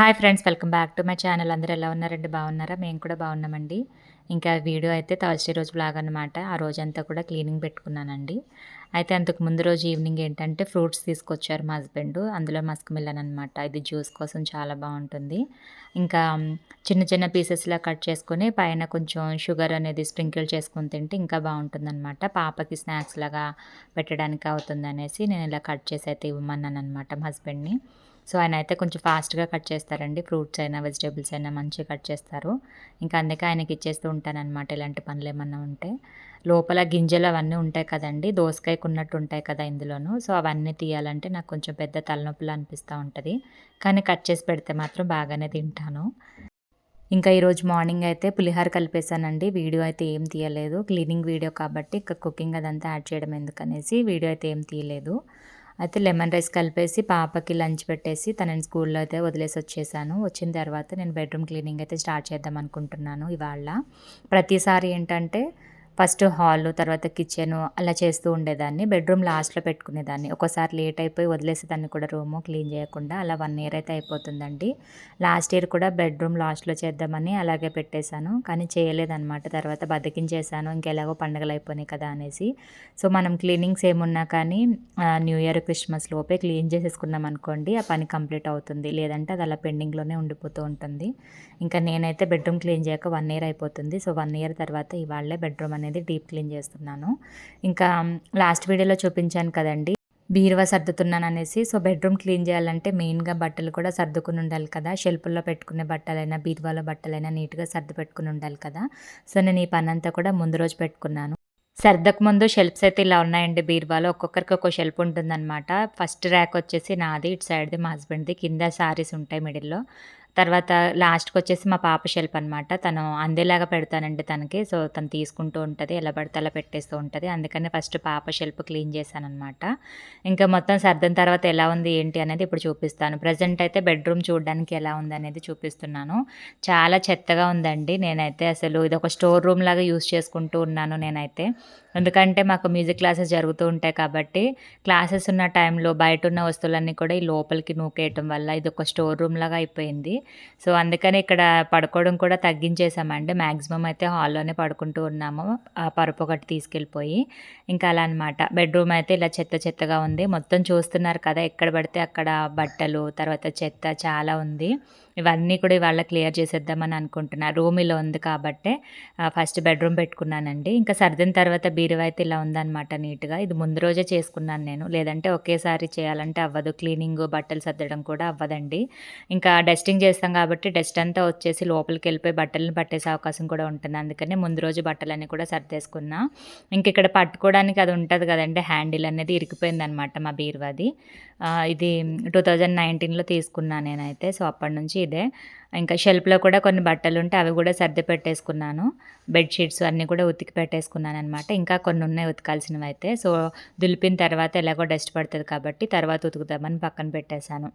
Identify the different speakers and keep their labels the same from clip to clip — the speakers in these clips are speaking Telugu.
Speaker 1: Hi friends welcome back to my channel అందరూ ఎలా ఉన్నారండి? బాగున్నారా? మేము కూడా బాగున్నామండి. ఇంకా వీడియో అయితే థర్స్డే రోజు బ్లాగ్ అనమాట ఆ రోజంతా కూడా క్లీనింగ్ పెట్టుకున్నానండి. అయితే అంతకు ముందు రోజు ఈవినింగ్ ఏంటంటే ఫ్రూట్స్ తీసుకొచ్చారు మా హస్బెండ్ అందులో మస్క్ మిల్లన్ అనమాట ఇది జ్యూస్ కోసం చాలా బాగుంటుంది. ఇంకా చిన్న చిన్న పీసెస్లా కట్ చేసుకొని పైన కొంచెం షుగర్ అనేది స్ప్రింకిల్ చేసుకొని తింటే ఇంకా బాగుంటుందన్నమాట. పాపకి స్నాక్స్ లాగా పెట్టడానికి అవుతుంది అనేసి నేను ఇలా కట్ చేసి అయితే ఇవ్వమన్నాను అనమాట మా హస్బెండ్ని సో ఆయన అయితే కొంచెం ఫాస్ట్గా కట్ చేస్తారండి. ఫ్రూట్స్ అయినా వెజిటేబుల్స్ అయినా మంచిగా కట్ చేస్తారు. ఇంకా అందుకే ఆయనకి ఇచ్చేస్తూ ఉంటానన్నమాట ఇలాంటి పనులు ఏమన్నా ఉంటే. లోపల గింజలు అవన్నీ ఉంటాయి కదండి. దోసకాయకు ఉన్నట్టు ఉంటాయి కదా ఇందులోనూ. సో అవన్నీ తీయాలంటే నాకు కొంచెం పెద్ద తలనొప్పులు అనిపిస్తూ ఉంటుంది. కానీ కట్ చేసి పెడితే మాత్రం బాగానే తింటాను. ఇంకా ఈరోజు మార్నింగ్ అయితే పులిహార కలిపేశానండి. వీడియో అయితే ఏం తీయలేదు. క్లీనింగ్ వీడియో కాబట్టి ఇంకా కుకింగ్ అదంతా యాడ్ చేయడం ఎందుకనేసి వీడియో అయితే ఏం తీయలేదు. అయితే లెమన్ రైస్ కలిపేసి పాపకి లంచ్ పెట్టేసి తనని స్కూల్లో అయితే వదిలేసి వచ్చేసాను. వచ్చిన తర్వాత నేను బెడ్రూమ్ క్లీనింగ్ అయితే స్టార్ట్ చేద్దాం అనుకుంటున్నాను ఇవాళ. ప్రతిసారి ఏంటంటే ఫస్ట్ హాల్ తర్వాత కిచెన్ అలా చేస్తూ ఉండేదాన్ని. బెడ్రూమ్ లాస్ట్లో పెట్టుకునేదాన్ని. ఒకసారి లేట్ అయిపోయి వదిలేసేదాన్ని కూడా రూము క్లీన్ చేయకుండా. అలా వన్ ఇయర్ అయితే అయిపోతుందండి. లాస్ట్ ఇయర్ కూడా బెడ్రూమ్ లాస్ట్లో చేద్దామని అలాగే పెట్టేశాను. కానీ చేయలేదన్నమాట. తర్వాత బతికించేసాను ఇంకెలాగో పండుగలు అయిపోయినాయి కదా అనేసి. సో మనం క్లీనింగ్స్ ఏమున్నా కానీ న్యూ ఇయర్ క్రిస్మస్ లోపే క్లీన్ చేసేసుకున్నాం అనుకోండి ఆ పని కంప్లీట్ అవుతుంది. లేదంటే అది అలా పెండింగ్లోనే ఉండిపోతూ ఉంటుంది. ఇంకా నేనైతే బెడ్రూమ్ క్లీన్ చేయక వన్ ఇయర్ అయిపోతుంది. సో వన్ ఇయర్ తర్వాత ఇవాళే బెడ్రూమ్ అనేది అనేది డీప్ క్లీన్ చేస్తున్నాను. ఇంకా లాస్ట్ వీడియోలో చూపించాను కదండి. బీరువా సర్దుతున్నాను అనేసి సో బెడ్రూమ్ క్లీన్ చేయాలంటే మెయిన్గా బట్టలు కూడా సర్దుకుని ఉండాలి కదా. షెల్పుల్లో పెట్టుకునే బట్టలైనా బీరువాలో బట్టలైనా నీట్గా సర్దు పెట్టుకుని ఉండాలి కదా. సో నేను ఈ పని అంతా కూడా ముందు రోజు పెట్టుకున్నాను. సర్దకు ముందు షెల్ఫ్స్ అయితే ఇలా ఉన్నాయండి బీరువాలో. ఒక్కొక్కరికి ఒక్కో షెల్ఫ్ ఉంటుందన్నమాట. ఫస్ట్ ర్యాక్ వచ్చేసి నాది ఇటు సైడ్ది మా హస్బెండ్ది. కింద శారీస్ ఉంటాయి మిడిల్లో. తర్వాత లాస్ట్కి వచ్చేసి మా పాప షెల్ఫ్ అనమాట తను అందేలాగా పెడతానండి తనకి. సో తను తీసుకుంటూ ఉంటుంది. ఎలా పడితే అలా పెట్టేస్తూ ఉంటుంది. అందుకని ఫస్ట్ పాప షెల్ఫ్ క్లీన్ చేశానమాట ఇంకా మొత్తం సర్దిన తర్వాత ఎలా ఉంది ఏంటి అనేది ఇప్పుడు చూపిస్తాను. ప్రజెంట్ అయితే బెడ్రూమ్ చూడడానికి ఎలా ఉంది అనేది చూపిస్తున్నాను. చాలా చెత్తగా ఉందండి. నేనైతే అసలు ఇది ఒక స్టోర్ రూమ్ లాగా యూస్ చేసుకుంటూ ఉన్నాను నేనైతే. ఎందుకంటే మాకు మ్యూజిక్ క్లాసెస్ జరుగుతూ ఉంటాయి కాబట్టి క్లాసెస్ ఉన్న టైంలో బయట ఉన్న వస్తువులన్నీ కూడా ఈ లోపలికి నూకేయటం వల్ల ఇది ఒక స్టోర్ రూమ్ లాగా అయిపోయింది. సో అందుకని ఇక్కడ పడుకోవడం కూడా తగ్గించేసామండి. మ్యాక్సిమం అయితే హాల్లోనే పడుకుంటూ ఉన్నాము. ఆ పరుపు ఒకటి తీసుకెళ్ళిపోయి ఇంకా అలా అనమాట బెడ్రూమ్ అయితే ఇలా చెత్త చెత్తగా ఉంది. మొత్తం చూస్తున్నారు కదా ఎక్కడ పడితే అక్కడ బట్టలు తర్వాత చెత్త చాలా ఉంది. ఇవన్నీ కూడా ఇవాళ క్లియర్ చేసేద్దామని అనుకుంటున్నా. రూమ్ ఇలా ఉంది కాబట్టే ఫస్ట్ బెడ్రూమ్ పెట్టుకున్నానండి. ఇంకా సర్దిన తర్వాత బీరువా అయితే ఇలా ఉందన్నమాట నీట్గా. ఇది ముందు రోజే చేసుకున్నాను నేను. లేదంటే ఒకేసారి చేయాలంటే అవ్వదు. క్లీనింగ్ బట్టలు సర్దడం కూడా అవ్వదండి. ఇంకా డస్టింగ్ చేస్తాం కాబట్టి డస్ట్ అంతా వచ్చేసి లోపలికి వెళ్ళిపోయి బట్టలను పట్టేసే అవకాశం కూడా ఉంటుంది. అందుకనే ముందు రోజు బట్టలన్నీ కూడా సర్దేసుకున్నా. ఇంక ఇక్కడ పట్టుకోవడానికి అది ఉంటుంది కదండి హ్యాండిల్ అనేది ఇరికిపోయింది అనమాట మా బీరువాది. ఇది టూ థౌజండ్ నైన్టీన్లో తీసుకున్నాను నేనైతే. సో అప్పటి నుంచి ఇదే. ఇంకా షెల్ఫ్లో కూడా కొన్ని బట్టలు ఉంటే అవి కూడా సర్ది పెట్టేసుకున్నాను. బెడ్షీట్స్ అన్నీ కూడా ఉతికి పెట్టేసుకున్నాను అనమాట ఇంకా కొన్ని ఉన్నాయి ఉతకాల్సినవి అయితే. సో దులిపిన తర్వాత ఎలాగో డస్ట్ పడుతుంది కాబట్టి తర్వాత ఉతుకుదామని పక్కన పెట్టేశాను.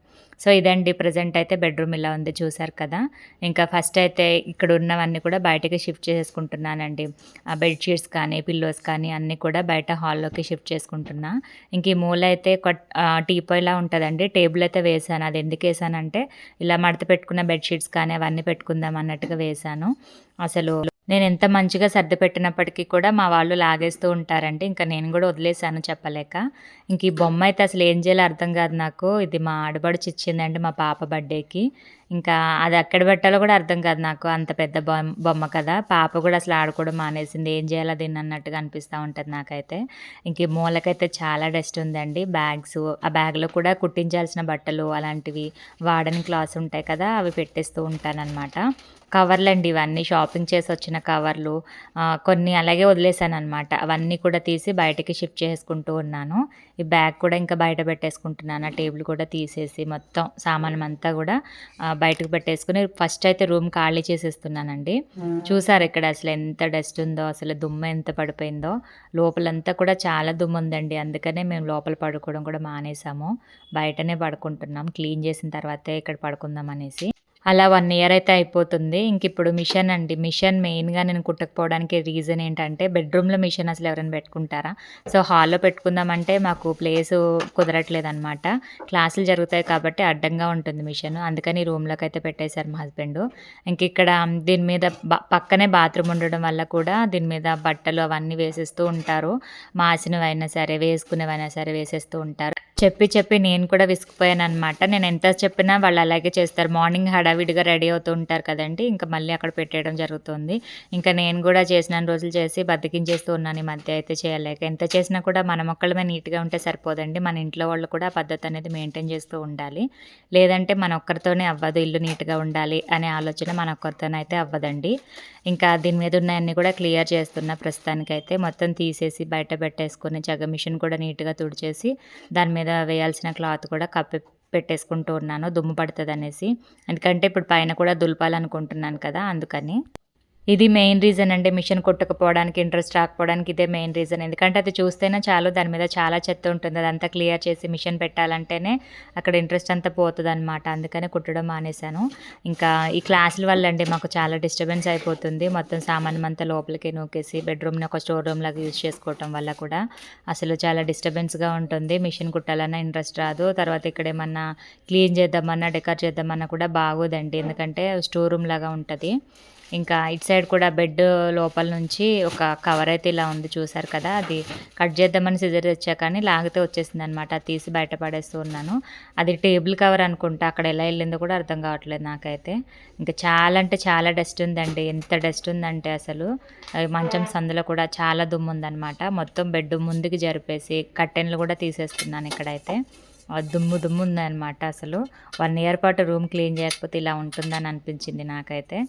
Speaker 1: సో ఇదండి ప్రజెంట్ అయితే బెడ్రూమ్ ఇలా ఉంది చూసారు కదా. ఇంకా ఫస్ట్ అయితే ఇక్కడ ఉన్నవన్నీ కూడా బయటకి షిఫ్ట్ చేసుకుంటున్నానండి. ఆ బెడ్షీట్స్ కానీ పిల్లోస్ కానీ అన్నీ కూడా బయట హాల్లోకి షిఫ్ట్ చేసుకుంటున్నా. ఇంక ఈ మూల అయితే టీపాయ్లా ఉంటుందండి. టేబుల్ అయితే వేసాను అది ఎందుకు వేసానంటే ఇలా మడత పెట్టుకున్న బెడ్షీట్స్ కానీ అవన్నీ పెట్టుకుందాం అన్నట్టుగా వేశాను. అసలు నేను ఎంత మంచిగా సర్ది పెట్టినప్పటికీ కూడా మా వాళ్ళు లాగేస్తూ ఉంటారండి ఇంకా నేను కూడా వదిలేసాను చెప్పలేక. ఇంక ఈ బొమ్మ అయితే అసలు ఏం చేయాలో అర్థం కాదు నాకు. ఇది మా ఆడబడిచి ఇచ్చిందండి మా పాప బర్త్డేకి ఇంకా అది ఎక్కడ పెట్టాలో కూడా అర్థం కాదు నాకు. అంత పెద్ద బొమ్మ బొమ్మ కదా. పాప కూడా అసలు ఆడుకోవడం మానేసింది. ఏం చేయాలో దీన్ని అన్నట్టుగా అనిపిస్తూ ఉంటుంది నాకైతే. ఇంక మూలకైతే చాలా డస్ట్ ఉందండి. బ్యాగ్స్ ఆ బ్యాగ్లో కూడా కుట్టించాల్సిన బట్టలు అలాంటివి వాడని క్లాస్ ఉంటాయి కదా అవి పెట్టేస్తూ ఉంటానన్నమాట. కవర్లు అండి ఇవన్నీ. షాపింగ్ చేసి వచ్చిన కవర్లు కొన్ని అలాగే వదిలేసాను అనమాట అవన్నీ కూడా తీసి బయటకి షిఫ్ట్ చేసుకుంటూ ఉన్నాను. ఈ బ్యాగ్ కూడా ఇంకా బయట పెట్టేసుకుంటున్నాను. ఆ టేబుల్ కూడా తీసేసి మొత్తం సామానం అంతా కూడా బయటకు పెట్టేసుకుని ఫస్ట్ అయితే రూమ్ ఖాళీ చేసేస్తున్నానండి. చూసారు ఇక్కడ అసలు ఎంత డస్ట్ ఉందో అసలు దుమ్ము ఎంత పడిపోయిందో. లోపలంతా కూడా చాలా దుమ్ము ఉందండి. అందుకనే మేము లోపల పడుకోవడం కూడా మానేసాము. బయటనే పడుకుంటున్నాం. క్లీన్ చేసిన తర్వాతే ఇక్కడ పడుకుందాం అనేసి. అలా వన్ ఇయర్ అయితే అయిపోతుంది. ఇంకిప్పుడు మిషన్ అండి. మిషన్ మెయిన్‌గా నేను కుట్టకపోవడానికి రీజన్ ఏంటంటే, బెడ్‌రూమ్‌లో మిషన్ అసలు ఎవరైనా పెట్టుకుంటారా? సో, హాల్‌లో పెట్టుకుందామంటే మాకు ప్లేసు కుదరట్లేదనమాట. క్లాసులు జరుగుతాయి కాబట్టి అడ్డంగా ఉంటుంది మిషన్ అందుకని రూమ్లోకి అయితే పెట్టేశారు మా హస్బెండ్ ఇంక ఇక్కడ దీని మీద పక్కనే బాత్రూమ్ ఉండడం వల్ల కూడా దీని మీద బట్టలు అవన్నీ వేసేస్తూ ఉంటారు. మాసినవైనా సరే, వేసుకునేవైనా సరే వేసేస్తూ ఉంటారు. చెప్పి చెప్పి నేను కూడా విసిగిపోయాననమాట. నేను ఎంత చెప్పినా వాళ్ళు అలాగే చేస్తారు. మార్నింగ్ హడావిడిగా రెడీ అవుతూ ఉంటారు కదండీ! ఇంకా మళ్ళీ అక్కడ పెట్టేయడం జరుగుతుంది. ఇంకా నేను కూడా చేసిన రోజులు చేసి బతికించేస్తూ ఉన్నాను ఈ మధ్య అయితే చేయలేక. ఎంత చేసినా కూడా మనం ఒక్కళ్ళమే నీట్‌గా ఉంటే సరిపోదండి. మన ఇంట్లో వాళ్ళు కూడా పద్ధతి అనేది మెయింటైన్ చేస్తూ ఉండాలి. లేదంటే మన ఒక్కరితోనే అవ్వదు ఇల్లు నీట్‌గా ఉండాలి అనే ఆలోచన మన ఒక్కరితోనైతే అవ్వదండి. ఇంకా దీని మీద ఉన్నాయన్నీ కూడా క్లియర్ చేస్తున్నా ప్రస్తుతానికైతే. మొత్తం తీసేసి బయట పెట్టేసుకొని జగ మిషన్ కూడా నీట్‌గా తుడిచేసి దాని మీద వేయాల్సిన క్లాత్ కూడా కప్పి పెట్టేసుకుంటూ ఉన్నాను దుమ్ము పడుతుంది అనేసి ఎందుకంటే ఇప్పుడు పైన కూడా దులపాలనుకుంటున్నాను కదా! అందుకని. ఇది మెయిన్ రీజన్ అండి. మిషన్ కుట్టకపోవడానికి, ఇంట్రెస్ట్ రాకపోవడానికి ఇదే మెయిన్ రీజన్. ఎందుకంటే అది చూస్తేనే చాలు దాని మీద చాలా చెత్త ఉంటుంది. అదంతా క్లియర్ చేసి మిషన్ పెట్టాలంటేనే అక్కడ ఇంట్రెస్ట్ అంతా పోతదనమాట. అందుకనే కుట్టడం మానేశాను. ఇంకా ఈ క్లాసుల వల్ల అండి మాకు చాలా డిస్టర్బెన్స్ అయిపోతుంది. మొత్తం సామానమంతా లోపలికి నూకేసి బెడ్‌రూమ్‌ని ఒక స్టోర్ రూమ్ లాగా యూజ్ చేసుకోవటం వల్ల కూడా అసలు చాలా డిస్టర్బెన్స్‌గా ఉంటుంది. మిషన్ కుట్టాలన్నా ఇంట్రెస్ట్ రాదు. తర్వాత ఇక్కడ ఏమన్నా క్లీన్ చేద్దామన్నా, డెకర్ చేద్దామన్నా కూడా బాగోదండి. ఎందుకంటే స్టోర్ రూమ్ లాగా ఉంటుంది ఇంకా ఇటు సైడ్ కూడా బెడ్ లోపల నుంచి ఒక కవర్ అయితే ఇలా ఉంది చూసారు కదా! అది కట్ చేద్దామని సిజర్ తెచ్చా కానీ లాగితే వచ్చేసిందనమాట. అది తీసి బయట పడేస్తూ ఉన్నాను. అది టేబుల్ కవర్ అనుకుంటా. అక్కడ ఎలా వెళ్ళిందో కూడా అర్థం కావట్లేదు నాకైతే. ఇంకా చాలా అంటే చాలా డస్ట్ ఉందండి. ఎంత డస్ట్ ఉందంటే అసలు మంచం సందులో కూడా చాలా దుమ్ముందనమాట. మొత్తం బెడ్ ముందుకు జరిపేసి కర్టెన్‌లు కూడా తీసేస్తున్నాను ఇక్కడైతే. దుమ్ము దుమ్ము ఉందన్నమాట అసలు. వన్ ఇయర్ పాటు రూమ్ క్లీన్ చేయకపోతే ఇలా ఉంటుందని అనిపించింది నాకైతే.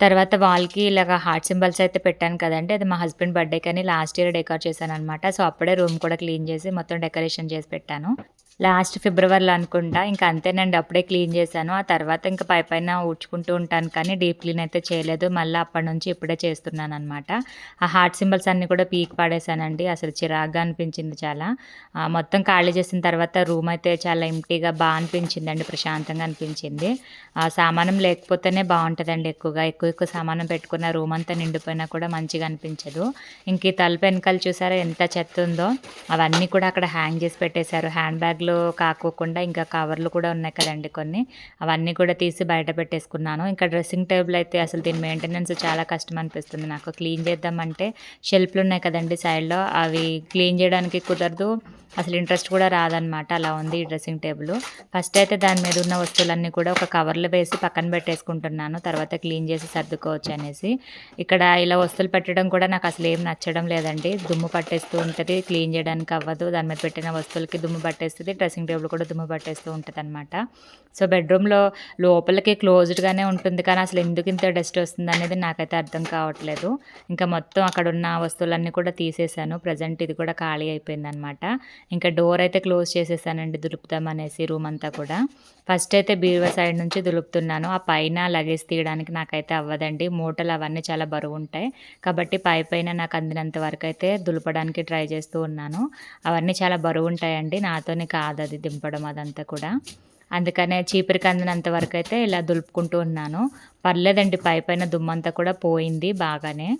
Speaker 1: తర్వాత వాళ్ళకి ఇలాగ హార్ట్ సింబల్స్ అయితే పెట్టాను కదండి అది మా హస్బెండ్ బర్త్డే కానీ లాస్ట్ ఇయర్ డెకర్ చేశాననమాట. సో, అప్పుడే రూమ్ కూడా క్లీన్ చేసి మొత్తం డెకరేషన్ చేసి పెట్టాను. లాస్ట్ ఫిబ్రవరిలో అనుకుంటా. ఇంక అంతేనండి అప్పుడే క్లీన్ చేశాను. ఆ తర్వాత ఇంక పైపైన ఊడ్చుకుంటూ ఉంటాను కానీ డీప్ క్లీన్ అయితే చేయలేదు. మళ్ళా అప్పటినుంచి ఇప్పుడే చేస్తున్నాను అనమాట ఆ హార్ట్ సింబల్స్ అన్నీ కూడా పీక్ పాడేశానండి అసలు చిరాగ్గా అనిపించింది చాలా. మొత్తం ఖాళీ చేసిన తర్వాత రూమ్ అయితే చాలా ఎంటీగా బాగా అనిపించింది అనిపించిందండి. ప్రశాంతంగా అనిపించింది. ఆ సామానం లేకపోతేనే బాగుంటుందండి ఎక్కువగా. ఎక్కువ ఎక్కువ సామానం పెట్టుకున్న రూమ్ అంతా నిండిపోయినా కూడా మంచిగా అనిపించదు. ఇంక ఈ తలుపు వెనకాల చూసారా ఎంత చెత్త ఉందో! అవన్నీ కూడా అక్కడ హ్యాంగ్ చేసి పెట్టేశారు. హ్యాండ్ బ్యాగ్‌లో కాకోకుండా ఇంకా కవర్లు కూడా ఉన్నాయి కదండి కొన్ని. అవన్నీ కూడా తీసి బయట పెట్టేసుకున్నాను. ఇంకా డ్రెస్సింగ్ టేబుల్ అయితే అసలు దీని మెయింటెనెన్స్ చాలా కష్టం అనిపిస్తుంది నాకు. క్లీన్ చేద్దామంటే షెల్ఫ్‌లు ఉన్నాయి కదండి సైడ్‌లో అవి క్లీన్ చేయడానికి కుదరదు. అసలు ఇంట్రెస్ట్ కూడా రాదనమాట. అలా ఉంది ఈ డ్రెస్సింగ్ టేబుల్ ఫస్ట్ అయితే దాని మీద ఉన్న వస్తువులన్నీ కూడా ఒక కవర్‌లో వేసి పక్కన పెట్టేసుకుంటున్నాను. తర్వాత క్లీన్ చేసి సర్దుకోవచ్చు అనేసి. ఇక్కడ ఇలా వస్తువులు పెట్టడం కూడా నాకు అసలు ఏం నచ్చడం లేదండి. దుమ్ము పట్టేస్తూ ఉంటుంది క్లీన్ చేయడానికి అవ్వదు. దాని మీద పెట్టిన వస్తువులకి దుమ్ము పట్టేస్తుంది డ్రెస్సింగ్ టేబుల్ కూడా దుమ్ము పట్టేస్తూ ఉంటుంది అనమాట సో, బెడ్‌రూమ్‌లో లోపలికి క్లోజ్డ్‌గానే ఉంటుంది కానీ అసలు ఎందుకు ఇంత డస్ట్ వస్తుందనేది నాకైతే అర్థం కావట్లేదు. ఇంకా మొత్తం అక్కడ ఉన్న వస్తువులన్నీ కూడా తీసేశాను. ప్రజెంట్ ఇది కూడా ఖాళీ అయిపోయిందనమాట. ఇంకా డోర్ అయితే క్లోజ్ చేసేసానండి దులుపుదామనేసి రూమ్ అంతా కూడా. ఫస్ట్ అయితే బీరువా సైడ్ నుంచి దులుపుతున్నాను. ఆ పైన లగేజ్ తీయడానికి నాకైతే అవ్వదండి. మూటలు అవన్నీ చాలా బరువు ఉంటాయి కాబట్టి పైపైన నాకు అందినంత వరకు అయితే దులపడానికి ట్రై చేస్తూ ఉన్నాను. అవన్నీ చాలా బరువుంటాయండి. నాతోని అది దింపడం అదంతా కూడా. అందుకనే చీపురికి అందినంత వరకు అయితే ఇలా దులుపుకుంటూ ఉన్నాను. పర్లేదండి పైపైన దుమ్మంతా కూడా పోయింది బాగానే.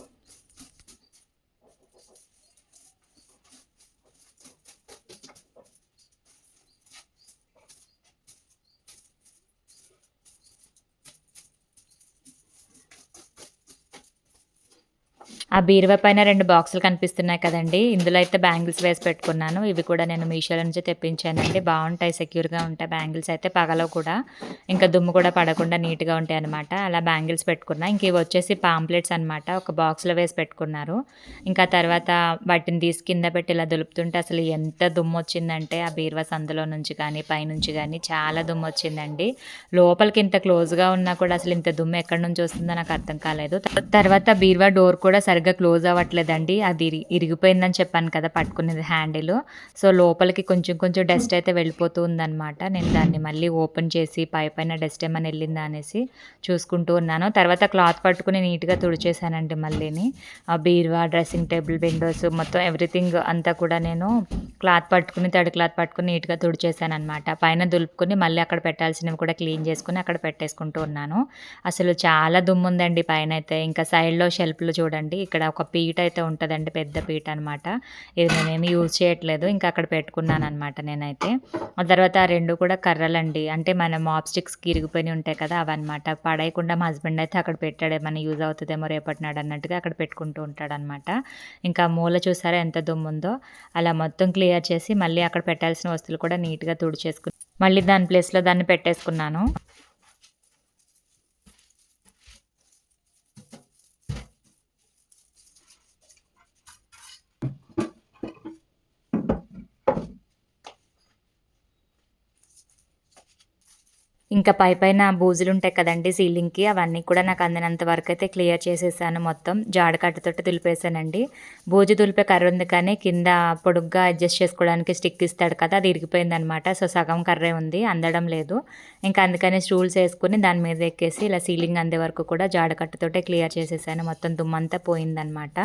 Speaker 1: ఆ బీరువా పైన రెండు బాక్సులు కనిపిస్తున్నాయి కదండి ఇందులో అయితే బ్యాంగిల్స్ వేసి పెట్టుకున్నాను. ఇవి కూడా నేను మీషోలో నుంచి తెప్పించానండి. బాగుంటాయి సెక్యూర్‌గా ఉంటాయి బ్యాంగిల్స్ అయితే పగలో కూడా. ఇంకా దుమ్ము కూడా పడకుండా నీట్‌గా ఉంటాయి అనమాట అలా బ్యాంగిల్స్ పెట్టుకున్నా. ఇంక ఇవి వచ్చేసి పాంప్లెట్స్ అనమాట. ఒక బాక్స్‌లో వేసి పెట్టుకున్నారు. ఇంకా తర్వాత వాటిని తీసి కింద పెట్టి ఇలా దులుపుతుంటే అసలు ఎంత దుమ్ము వచ్చిందంటే ఆ బీరువా సందులో నుంచి కానీ, పైనుంచి కానీ చాలా దుమ్ము వచ్చిందండి లోపలికి ఇంత క్లోజ్‌గా ఉన్నా కూడా అసలు ఇంత దుమ్ము ఎక్కడి నుంచి వస్తుందో నాకు అర్థం కాలేదు. తర్వాత బీరువా డోర్ కూడా సరి సరిగ్గా క్లోజ్ అవ్వట్లేదండి. అది ఇరిగిపోయిందని చెప్పాను కదా పట్టుకునేది హ్యాండిల్. సో లోపలికి కొంచెం కొంచెం డస్ట్ అయితే వెళ్ళిపోతూ ఉందన్నమాట. నేను దాన్ని మళ్ళీ ఓపెన్ చేసి పై పైన డస్ట్ ఏమైనా వెళ్ళిందా అనేసి చూసుకుంటూ ఉన్నాను. తర్వాత క్లాత్ పట్టుకుని నీట్గా తుడిచేసానండి మళ్ళీని. ఆ బీరువా డ్రెస్సింగ్ టేబుల్ విండోస్ మొత్తం ఎవ్రీథింగ్ అంతా కూడా నేను క్లాత్ పట్టుకుని తడి క్లాత్ పట్టుకుని నీట్గా తుడిచేసాను అనమాట పైన దులుపుకుని మళ్ళీ అక్కడ పెట్టాల్సినవి కూడా క్లీన్ చేసుకుని అక్కడ పెట్టేసుకుంటూ ఉన్నాను. అసలు చాలా దుమ్ము ఉందండి పైన అయితే. ఇంకా సైడ్లో షెల్ఫ్లు చూడండి. ఇక్కడ ఒక పీట అయితే ఉంటుందండి పెద్ద పీట అనమాట ఇది నేనేమి యూజ్ చేయట్లేదు ఇంకా అక్కడ పెట్టుకున్నాను అనమాట నేనైతే. ఆ తర్వాత ఆ రెండు కూడా కర్రలండి అంటే మన మాప్ స్టిక్స్కి ఇరిగిపోయి ఉంటాయి కదా అవన్నమాట. పడేయకుండా మా హస్బెండ్ అయితే అక్కడ పెట్టాడు ఏమైనా యూజ్ అవుతుందేమో రేపటినాడు అన్నట్టుగా అక్కడ పెట్టుకుంటూ ఉంటాడనమాట ఇంకా మూల చూసారా ఎంత దుమ్ము ఉందో అలా మొత్తం క్లియర్ చేసి మళ్ళీ అక్కడ పెట్టాల్సిన వస్తువులు కూడా నీట్గా తుడిచేసుకుని మళ్ళీ దాని ప్లేస్లో దాన్ని పెట్టేసుకున్నాను. ఇంకా పై పైన బూజులు ఉంటాయి కదండి సీలింగ్కి అవన్నీ కూడా నాకు అందినంత వరకు అయితే క్లియర్ చేసేసాను మొత్తం. జాడకట్టతోటి దులిపేసానండి బూజు దులిపే కర్ర ఉంది కానీ కింద పొడుగ్గా అడ్జస్ట్ చేసుకోవడానికి స్టిక్ ఇస్తాడు కదా అది ఇరిగిపోయిందనమాట. సో సగం కర్రే ఉంది అందడం లేదు. ఇంకా అందుకని స్టూల్స్ వేసుకుని దాని మీద ఎక్కేసి ఇలా సీలింగ్ అందే వరకు కూడా జాడకట్టతోటే క్లియర్ చేసేసాను. మొత్తం దుమ్మంతా పోయిందనమాట.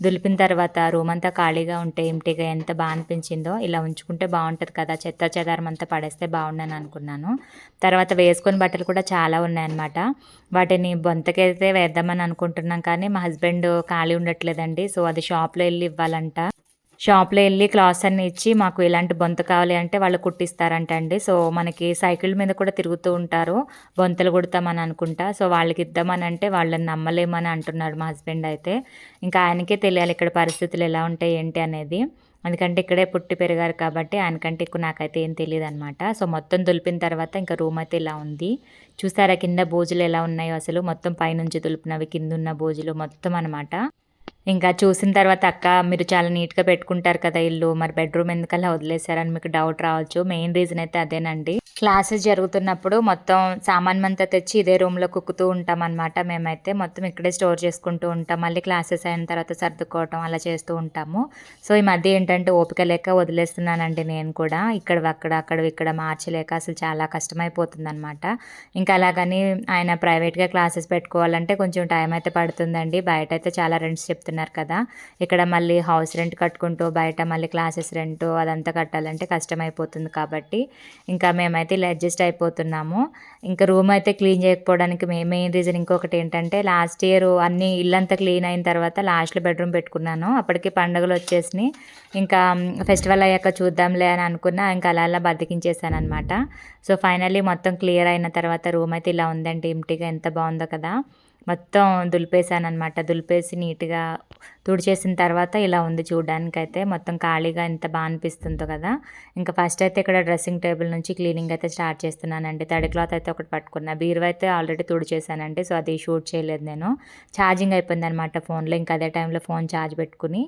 Speaker 1: దులిపిన తర్వాత రూమ్ అంతా ఖాళీగా ఉంటే ఇంటిగా ఎంత బాగా అనిపించిందో ఇలా ఉంచుకుంటే బాగుంటుంది కదా చెత్త చెదారం అంతా పడేస్తే బాగుండని అనుకున్నాను. తర్వాత తర్వాత వేసుకొని బట్టలు కూడా చాలా ఉన్నాయన్నమాట. వాటిని బొంతకైతే వేద్దామని అనుకుంటున్నాం కానీ మా హస్బెండ్ ఖాళీ ఉండట్లేదండి. సో అది షాప్లో వెళ్ళి ఇవ్వాలంట. షాప్లో వెళ్ళి క్లాత్స్ అన్ని ఇచ్చి మాకు ఇలాంటి బొంత కావాలి అంటే వాళ్ళు కుట్టిస్తారంట అండి సో మనకి సైకిల్ మీద కూడా తిరుగుతూ ఉంటారు. బొంతలు కుడతామని అనుకుంటా. సో వాళ్ళకి ఇద్దామని అంటే వాళ్ళని నమ్మలేమని అంటున్నాడు మా హస్బెండ్ అయితే. ఇంకా ఆయనకే తెలియాలి ఇక్కడ పరిస్థితులు ఎలా ఉంటాయి ఏంటి అనేది. ఎందుకంటే ఇక్కడే పుట్టి పెరిగారు కాబట్టి ఆయనకంటే ఎక్కువ నాకైతే ఏం తెలియదు అనమాట సో మొత్తం దులిపిన తర్వాత ఇంకా రూమ్ అయితే ఇలా ఉంది. చూసారా కింద బోజులు ఎలా ఉన్నాయో అసలు. మొత్తం పైనుంచి దులిపినవి కింద ఉన్న బోజులు మొత్తం అనమాట ఇంకా చూసిన తర్వాత అక్క మీరు చాలా నీట్గా పెట్టుకుంటారు కదా ఇల్లు. మరి బెడ్రూమ్ ఎందుకలా వదిలేశారని మీకు డౌట్ రావచ్చు. మెయిన్ రీజన్ అయితే అదేనండి. క్లాసెస్ జరుగుతున్నప్పుడు మొత్తం సామాన్ అంతా తెచ్చి ఇదే రూమ్లో కుక్కుతూ ఉంటాం అనమాట మేమైతే మొత్తం ఇక్కడే స్టోర్ చేసుకుంటూ ఉంటాం. మళ్ళీ క్లాసెస్ అయిన తర్వాత సర్దుకోవటం అలా చేస్తూ ఉంటాము. సో ఈ మధ్య ఏంటంటే ఓపిక లేక వదిలేస్తున్నానండి నేను కూడా. ఇక్కడ అక్కడ అక్కడ ఇక్కడ మార్చలేక అసలు చాలా కష్టమైపోతుంది అనమాట ఇంకా అలాగని ఆయన ప్రైవేట్గా క్లాసెస్ పెట్టుకోవాలంటే కొంచెం టైం అయితే పడుతుందండి. బయట అయితే చాలా రెంట్స్ చెప్తున్నారు కదా. ఇక్కడ మళ్ళీ హౌస్ రెంట్ కట్టుకుంటూ బయట మళ్ళీ క్లాసెస్ రెంట్ అదంతా కట్టాలంటే కష్టమైపోతుంది కాబట్టి. ఇంకా మేమైతే అయితే ఇలా అడ్జస్ట్ అయిపోతున్నాము. ఇంకా రూమ్ అయితే క్లీన్ చేయకపోవడానికి మెయిన్ రీజన్ ఇంకొకటి ఏంటంటే లాస్ట్ ఇయర్ అన్ని ఇల్లంతా క్లీన్ అయిన తర్వాత లాస్ట్లో బెడ్రూమ్ పెట్టుకున్నాను. అప్పటికి పండుగలు వచ్చేసినాయి. ఇంకా ఫెస్టివల్ అయ్యాక చూద్దాంలే అని అనుకున్నా ఇంకా అలా అలా బతికించేసాను అనమాట సో ఫైనల్లీ మొత్తం క్లియర్ అయిన తర్వాత రూమ్ అయితే ఇలా ఉందండి ఇంటిగా ఎంత బాగుందో కదా. మొత్తం దులిపేసాను అనమాట దులిపేసి నీట్గా తుడిచేసిన తర్వాత ఇలా ఉంది చూడడానికైతే. మొత్తం ఖాళీగా ఎంత బాగా అనిపిస్తుందో కదా. ఇంకా ఫస్ట్ అయితే ఇక్కడ డ్రెస్సింగ్ టేబుల్ నుంచి క్లీనింగ్ అయితే స్టార్ట్ చేస్తున్నానండి. తడి క్లాత్ అయితే ఒకటి పట్టుకున్నా. బీరువా అయితే ఆల్రెడీ తుడిచేసానండి సో అది షూట్ చేయలేదు నేను. ఛార్జింగ్ అయిపోయింది అనమాట ఫోన్లో. ఇంకా అదే టైంలో ఫోన్ ఛార్జ్ పెట్టుకుని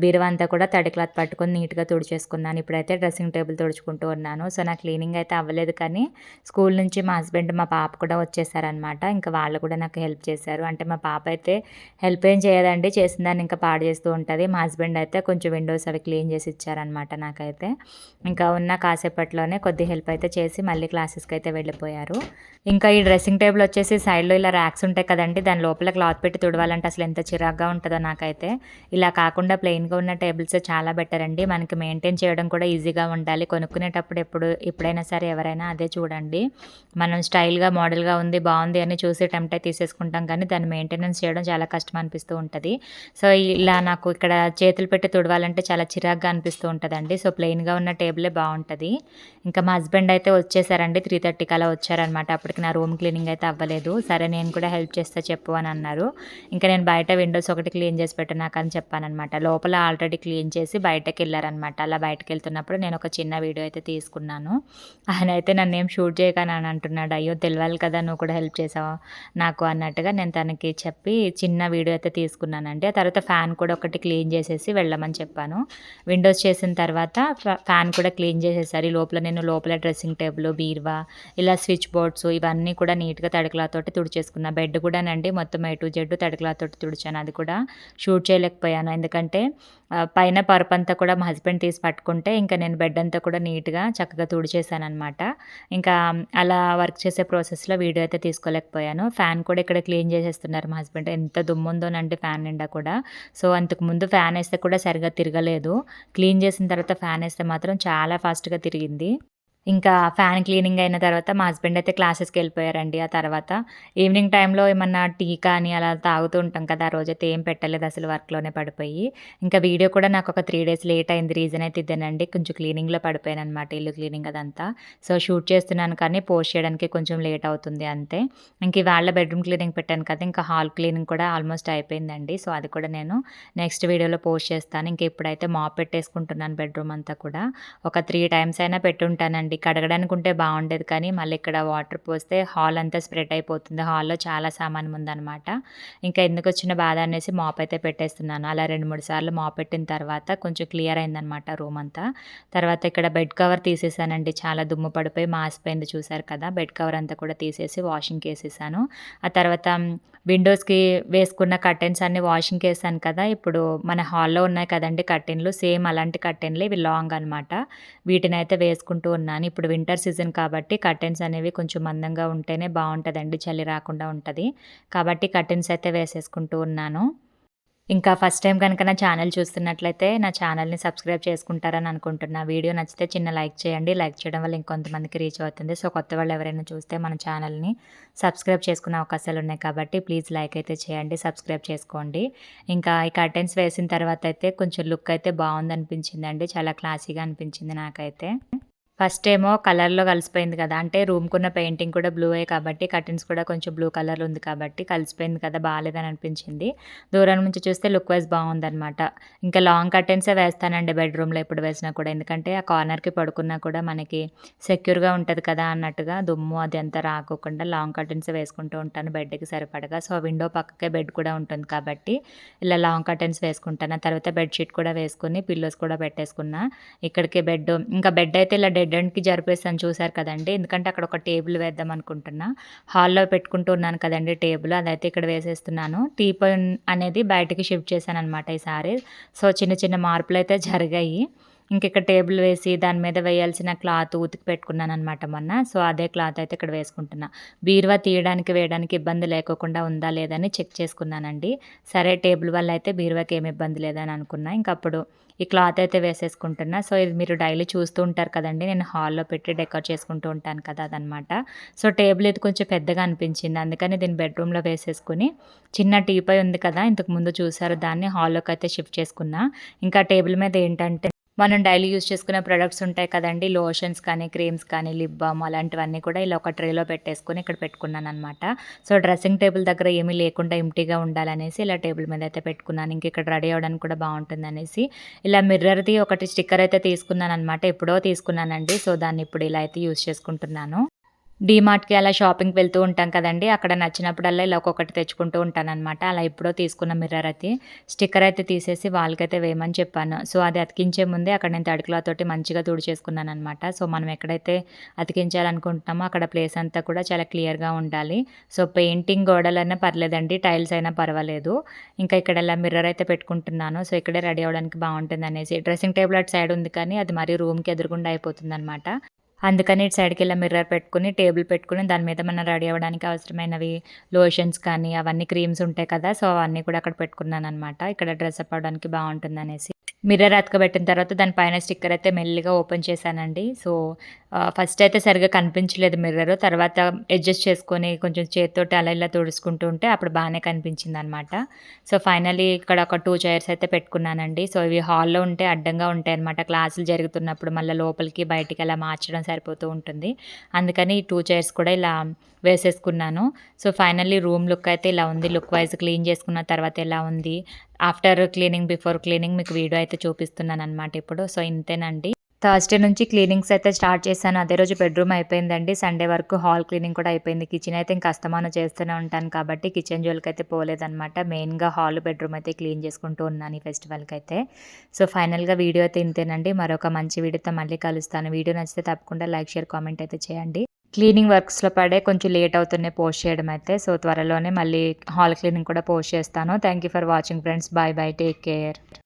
Speaker 1: బీరువా అంతా కూడా తడి క్లాత్ పట్టుకొని నీట్గా తుడిచేసుకున్నాను. ఇప్పుడైతే డ్రెస్సింగ్ టేబుల్ తుడుచుకుంటూ ఉన్నాను. సో నా క్లీనింగ్ అయితే అవ్వలేదు కానీ స్కూల్ నుంచి మా హస్బెండ్ మా పాప కూడా వచ్చేసారనమాట ఇంకా వాళ్ళు కూడా నాకు హెల్ప్ చేశారు. అంటే మా పాప అయితే హెల్ప్ ఏం చేయదండి. చేసిన దాన్ని ఇంకా పాడు చేస్తూ ఉంటుంది. మా హస్బెండ్ అయితే కొంచెం విండోస్ అవి క్లీన్ చేసి ఇచ్చారనమాట నాకైతే. ఇంకా ఉన్న కాసేపట్లోనే కొద్ది హెల్ప్ అయితే చేసి మళ్ళీ క్లాసెస్కి అయితే వెళ్ళిపోయారు. ఇంకా ఈ డ్రెస్సింగ్ టేబుల్ వచ్చేసి సైడ్లో ఇలా ర్యాక్స్ ఉంటాయి కదండి. దాని లోపల క్లాత్ పెట్టి తుడవాలంటే అసలు ఎంత చిరాగ్గా ఉంటుందో నాకైతే. ఇలా కాకుండా ప్లెయిన్గా ఉన్న టేబుల్స్ చాలా బెటర్ అండి. మనకి మెయింటైన్ చేయడం కూడా ఈజీగా ఉండాలి. కొనుక్కునేటప్పుడు ఎప్పుడు ఎప్పుడైనా సరే ఎవరైనా అదే చూడండి. మనం స్టైల్గా మోడల్గా ఉంది బాగుంది అని చూసి టెంప్ట్ తీసేసుకుంటాం కానీ దాన్ని మెయింటెనెన్స్ చేయడం చాలా కష్టం అనిపిస్తూ ఉంటుంది. సో ఇలా నాకు ఇక్కడ చేతులు పెట్టి తుడవాలంటే చాలా చిరాగ్గా అనిపిస్తూ ఉంటుందండి. సో ప్లెయిన్గా ఉన్న టేబులే బాగుంటుంది. ఇంకా మా హస్బెండ్ అయితే వచ్చేసారండి. త్రీ థర్టీకి అలా వచ్చారనమాట అప్పటికి నా రూమ్ క్లీనింగ్ అయితే అవ్వలేదు. సరే నేను కూడా హెల్ప్ చేస్తా చెప్పు అని అన్నారు. ఇంకా నేను బయట విండోస్ ఒకటి క్లీన్ చేసి పెట్టినాక అని చెప్పానమాట లోపల ఆల్రెడీ క్లీన్ చేసి బయటకు వెళ్ళారనమాట అలా బయటకు వెళ్తున్నప్పుడు నేను ఒక చిన్న వీడియో అయితే తీసుకున్నాను. ఆయన అయితే నన్ను ఏం షూట్ చేయకని అని అంటున్నాడు. అయ్యో తెలియాలి కదా నువ్వు కూడా హెల్ప్ చేసావు నాకు అన్నట్టు అన్నట్టుగా నేను తనకి చెప్పి చిన్న వీడియో అయితే తీసుకున్నానండి. ఆ తర్వాత ఫ్యాన్ కూడా ఒకటి క్లీన్ చేసేసి వెళ్ళమని చెప్పాను. విండోస్ చేసిన తర్వాత ఫ్యాన్ కూడా క్లీన్ చేసేసరి. లోపల నేను లోపల డ్రెస్సింగ్ టేబుల్ బీరువా ఇలా స్విచ్ బోర్డ్స్ ఇవన్నీ కూడా నీట్గా తడికలాతోటి తుడిచేసుకున్నా. బెడ్ కూడానండి మొత్తం ఎటు జెడ్ తడికలాతోటి తుడిచాను. అది కూడా షూట్ చేయలేకపోయాను. ఎందుకంటే పైన పరుపు అంతా కూడా మా హస్బెండ్ తీసి పట్టుకుంటే ఇంకా నేను బెడ్ అంతా కూడా నీట్గా చక్కగా తుడిచేసాను అనమాట ఇంకా అలా వర్క్ చేసే ప్రాసెస్లో వీడియో అయితే తీసుకోలేకపోయాను. ఫ్యాన్ కూడా ఇక్కడ క్లీన్ చేసేస్తున్నారు మా హస్బెండ్. ఎంత దుమ్ము ఫ్యాన్ నిండా కూడా. సో అంతకు ముందు ఫ్యాన్ వేస్తే కూడా సరిగా తిరగలేదు. క్లీన్ చేసిన తర్వాత ఫ్యాన్ వేస్తే మాత్రం చాలా ఫాస్ట్గా తిరిగింది. ఇంకా ఫ్యాన్ క్లీనింగ్ అయిన తర్వాత మా హస్బెండ్ అయితే క్లాసెస్కి వెళ్ళిపోయారండి ఆ తర్వాత. ఈవినింగ్ టైంలో ఏమన్నా టీ కానీ అలా తాగుతూ ఉంటాం కదా ఆ రోజైతే ఏం పెట్టలేదు అసలు వర్క్లోనే పడిపోయి. ఇంకా వీడియో కూడా నాకు ఒక త్రీ డేస్ లేట్ అయింది రీజన్ అయితే ఇదేనండి. కొంచెం క్లీనింగ్లో పడిపోయాను అనమాట ఇల్లు క్లీనింగ్ అదంతా. సో షూట్ చేస్తున్నాను కానీ పోస్ట్ చేయడానికి కొంచెం లేట్ అవుతుంది అంతే. ఇంక ఇవాళ బెడ్రూమ్ క్లీనింగ్ పెట్టాను కదా ఇంకా హాల్ క్లీనింగ్ కూడా ఆల్మోస్ట్ అయిపోయిందండి. సో అది కూడా నేను నెక్స్ట్ వీడియోలో పోస్ట్ చేస్తాను. ఇంకా ఇప్పుడైతే మాప్ పెట్టేసుకుంటున్నాను బెడ్రూమ్ అంతా కూడా. ఒక త్రీ టైమ్స్ అయినా పెట్టుంటానండి. కడగడానికి ఉంటే బాగుండేది కానీ మళ్ళీ ఇక్కడ వాటర్ పోస్తే హాల్ అంతా స్ప్రెడ్ అయిపోతుంది. హాల్లో చాలా సామాన్ ఉందన్నమాట. ఇంకా ఎందుకు వచ్చిన బాధ అనేసి మాప్ అయితే పెట్టేస్తున్నాను. అలా రెండు మూడు సార్లు మాప్ పెట్టిన తర్వాత కొంచెం క్లియర్ అయిందనమాట రూమ్ అంతా. తర్వాత ఇక్కడ బెడ్ కవర్ తీసేసానండి. చాలా దుమ్ము పడిపోయి మాసిపోయింది చూసారు కదా. బెడ్ కవర్ అంతా కూడా తీసేసి వాషింగ్కి వేసేసాను. ఆ తర్వాత విండోస్కి వేసుకున్న కర్టెన్స్ అన్ని వాషింగ్కి వేసాను కదా. ఇప్పుడు మన హాల్లో ఉన్నాయి కదండి కర్టెన్లు. సేమ్ అలాంటి కర్టెన్లు ఇవి లాంగ్ అనమాట వీటిని అయితే వేసుకుంటూ ఉన్నాను. ఇప్పుడు వింటర్ సీజన్ కాబట్టి కర్టెన్స్ అనేవి కొంచెం మందంగా ఉంటేనే బాగుంటుందండి చలి రాకుండా ఉంటుంది. కాబట్టి కర్టెన్స్ అయితే వేసేసుకుంటూ ఉన్నాను. ఇంకా ఫస్ట్ టైం కనుక నా ఛానల్ చూస్తున్నట్లయితే నా ఛానల్ని సబ్స్క్రైబ్ చేసుకుంటారని అనుకుంటున్నా. వీడియో నచ్చితే చిన్న లైక్ చేయండి. లైక్ చేయడం వల్ల ఇంకొంతమందికి రీచ్ అవుతుంది. సో కొత్త వాళ్ళు ఎవరైనా చూస్తే మన ఛానల్ని సబ్స్క్రైబ్ చేసుకునే అవకాశాలు ఉన్నాయి కాబట్టి ప్లీజ్ లైక్ అయితే చేయండి సబ్స్క్రైబ్ చేసుకోండి. ఇంకా ఈ కర్టెన్స్ వేసిన తర్వాత అయితే కొంచెం లుక్ అయితే బాగుంది అనిపించిందండి చాలా క్లాసీగా అనిపించింది నాకైతే. ఫస్ట్ ఏమో కలర్లో కలిసిపోయింది కదా. అంటే రూమ్కున్న పెయింటింగ్ కూడా బ్లూ అయ్యి కాబట్టి కర్టెన్స్ కూడా కొంచెం బ్లూ కలర్ ఉంది కాబట్టి కలిసిపోయింది కదా బాగాలేదని అనిపించింది. దూరం నుంచి చూస్తే లుక్ వైజ్ బాగుందనమాట ఇంకా లాంగ్ కర్టెన్సే వేస్తానండి బెడ్రూమ్లో ఎప్పుడు వేసినా కూడా. ఎందుకంటే ఆ కార్నర్కి పడుకున్నా కూడా మనకి సెక్యూర్గా ఉంటుంది కదా అన్నట్టుగా దుమ్ము అది అంతా రాకోకుండా లాంగ్ కర్టెన్స్ వేసుకుంటూ ఉంటాను బెడ్కి సరిపడగా. సో విండో పక్కకే బెడ్ కూడా ఉంటుంది కాబట్టి ఇలా లాంగ్ కర్టెన్స్ వేసుకుంటాను. ఆ తర్వాత బెడ్షీట్ కూడా వేసుకుని పిల్లోస్ కూడా పెట్టేసుకున్నా. ఇక్కడికి బెడ్ ఇంకా బెడ్ అయితే ఇలా డెడ్ ఎండ్కి జరిపేసాను చూసారు కదండి. ఎందుకంటే అక్కడ ఒక టేబుల్ వేద్దాం అనుకుంటున్నా. హాల్లో పెట్టుకుంటూ ఉన్నాను కదండి టేబుల్. అదైతే ఇక్కడ వేసేస్తున్నాను. టీపాయ్ అనేది బయటకి షిఫ్ట్ చేశాను అనమాట ఈసారి. సో చిన్న చిన్న మార్పులు అయితే జరిగాయి. ఇంక ఇక్కడ టేబుల్ వేసి దాని మీద వేయాల్సిన క్లాత్ ఉతికి పెట్టుకున్నాను అనమాట మొన్న. సో అదే క్లాత్ అయితే ఇక్కడ వేసుకుంటున్నా. బీరువా తీయడానికి వేయడానికి ఇబ్బంది లేకోకుండా ఉందా లేదని చెక్ చేసుకున్నానండి. సరే టేబుల్ వల్ల అయితే బీరువాకి ఏమి ఇబ్బంది లేదని అనుకున్నా. ఇంకప్పుడు ఈ క్లాత్ అయితే వేసేసుకుంటున్నా. సో ఇది మీరు డైలీ చూస్తూ ఉంటారు కదండి. నేను హాల్లో పెట్టి డెకర్ చేసుకుంటూ ఉంటాను కదా అదనమాట సో టేబుల్ ఇది కొంచెం పెద్దగా అనిపించింది. అందుకని దీన్ని బెడ్రూమ్లో వేసేసుకుని చిన్న టీపై ఉంది కదా ఇంతకు ముందు చూసారు దాన్ని హాల్లోకి అయితే షిఫ్ట్ చేసుకున్నా. ఇంకా టేబుల్ మీద ఏంటంటే మనం డైలీ యూజ్ చేసుకునే ప్రొడక్ట్స్ ఉంటాయి కదండి. లోషన్స్ కానీ క్రీమ్స్ కానీ లిప్ బామ్ అలాంటివన్నీ కూడా ఇలా ఒక ట్రేలో పెట్టేసుకొని ఇక్కడ పెట్టుకున్నాను అనమాట సో డ్రెస్సింగ్ టేబుల్ దగ్గర ఏమీ లేకుండా ఎంటీగా ఉండాలనేసి ఇలా టేబుల్ మీద అయితే పెట్టుకున్నాను. ఇంక ఇక్కడ రెడీ అవ్వడానికి కూడా బాగుంటుంది అనేసి ఇలా మిర్రర్ది ఒకటి స్టిక్కర్ అయితే తీసుకున్నాను అనమాట ఎప్పుడో తీసుకున్నానండి. సో దాన్ని ఇప్పుడు ఇలా అయితే యూజ్ చేసుకుంటున్నాను. డీమార్ట్కి అలా షాపింగ్కి వెళ్తూ ఉంటాం కదండి. అక్కడ నచ్చినప్పుడల్లా ఇలా ఒక్కొక్కటి తెచ్చుకుంటూ ఉంటానన్నమాట. అలా ఎప్పుడో తీసుకున్న మిర్రర్ అయితే స్టిక్కర్ అయితే తీసేసి వాళ్ళకైతే వేయమని చెప్పాను. సో అది అతికించే ముందే అక్కడ నేను తడికలతోటి మంచిగా తుడిచేసుకున్నాను అనమాట సో మనం ఎక్కడైతే అతికించాలనుకుంటున్నామో అక్కడ ప్లేస్ అంతా కూడా చాలా క్లియర్గా ఉండాలి. సో పెయింటింగ్ గోడలైనా పర్లేదండి టైల్స్ అయినా పర్వాలేదు. ఇంకా ఇక్కడ ఇలా మిర్రర్ అయితే పెట్టుకుంటున్నాను. సో ఇక్కడే రెడీ అవ్వడానికి బాగుంటుంది అనేసి. డ్రెస్సింగ్ టేబుల్ అటు సైడ్ ఉంది కానీ అది మరి రూమ్కి ఎదురుగుండా అయిపోతుంది అనమాట అందుకని ఇటు సైడ్కి ఇలా మిర్రర్ పెట్టుకుని టేబుల్ పెట్టుకుని దాని మీద మనం రెడీ అవ్వడానికి అవసరమైనవి లోషన్స్ కానీ అవన్నీ క్రీమ్స్ ఉంటాయి కదా సో అవన్నీ కూడా అక్కడ పెట్టుకున్నాను అనమాట ఇక్కడ డ్రెస్ అప్ అవ్వడానికి బాగుంటుంది అనేసి. మిర్రర్ అతకబెట్టిన తర్వాత దానిపైన స్టిక్కర్ అయితే మెల్లిగా ఓపెన్ చేశానండి. సో ఫస్ట్ అయితే సరిగా కనిపించలేదు మిర్రర్ తర్వాత అడ్జస్ట్ చేసుకొని కొంచెం చేతితోటి అలా ఇలా తుడుచుకుంటూ ఉంటే అప్పుడు బాగానే కనిపించింది అనమాట సో ఫైనలీ ఇక్కడ ఒక టూ చైర్స్ అయితే పెట్టుకున్నానండి. సో ఇవి హాల్లో ఉంటే అడ్డంగా ఉంటాయి అనమాట క్లాసులు జరుగుతున్నప్పుడు మళ్ళీ లోపలికి బయటికి అలా మార్చడం సరిపోతూ ఉంటుంది. అందుకని ఈ టూ చైర్స్ కూడా ఇలా వేసేసుకున్నాను. సో ఫైనల్లీ రూమ్ లుక్ అయితే ఇలా ఉంది. లుక్ వైజ్ క్లీన్ చేసుకున్న తర్వాత ఎలా ఉంది? ఆఫ్టర్ క్లీనింగ్ బిఫోర్ క్లీనింగ్ మీకు వీడియో అయితే చూపిస్తున్నాను అనమాట ఇప్పుడు. సో ఇంతేనండి. థర్స్‌డే నుంచి క్లీనింగ్స్ అయితే స్టార్ట్ చేశాను. అదే రోజు బెడ్‌రూమ్ అయిపోయిందండి. సండే వరకు హాల్ క్లీనింగ్ కూడా అయిపోయింది. కిచెన్ అయితే ఇంకా అస్తమానం చేస్తూనే ఉంటాను కాబట్టి కిచెన్ జోలికైతే పోలేదనమాట. మెయిన్‌గా హాల్, బెడ్‌రూమ్ అయితే క్లీన్ చేసుకుంటూ ఉన్నాను ఈ ఫెస్టివల్కి అయితే సో, ఫైనల్‌గా వీడియో అయితే ఇంతేనండి. మరొక మంచి వీడియోతో మళ్ళీ కలుస్తాను. వీడియో నచ్చితే తప్పకుండా లైక్, షేర్, కామెంట్ అయితే చేయండి. క్లీనింగ్ వర్క్స్‌లో పడే కొంచెం లేట్ అవుతున్నాయి పోస్ట్ చేయడం అయితే. సో, త్వరలోనే మళ్ళీ హాల్ క్లీనింగ్ కూడా పోస్ట్ చేస్తాను. Thank you for watching friends. Bye bye. Take care.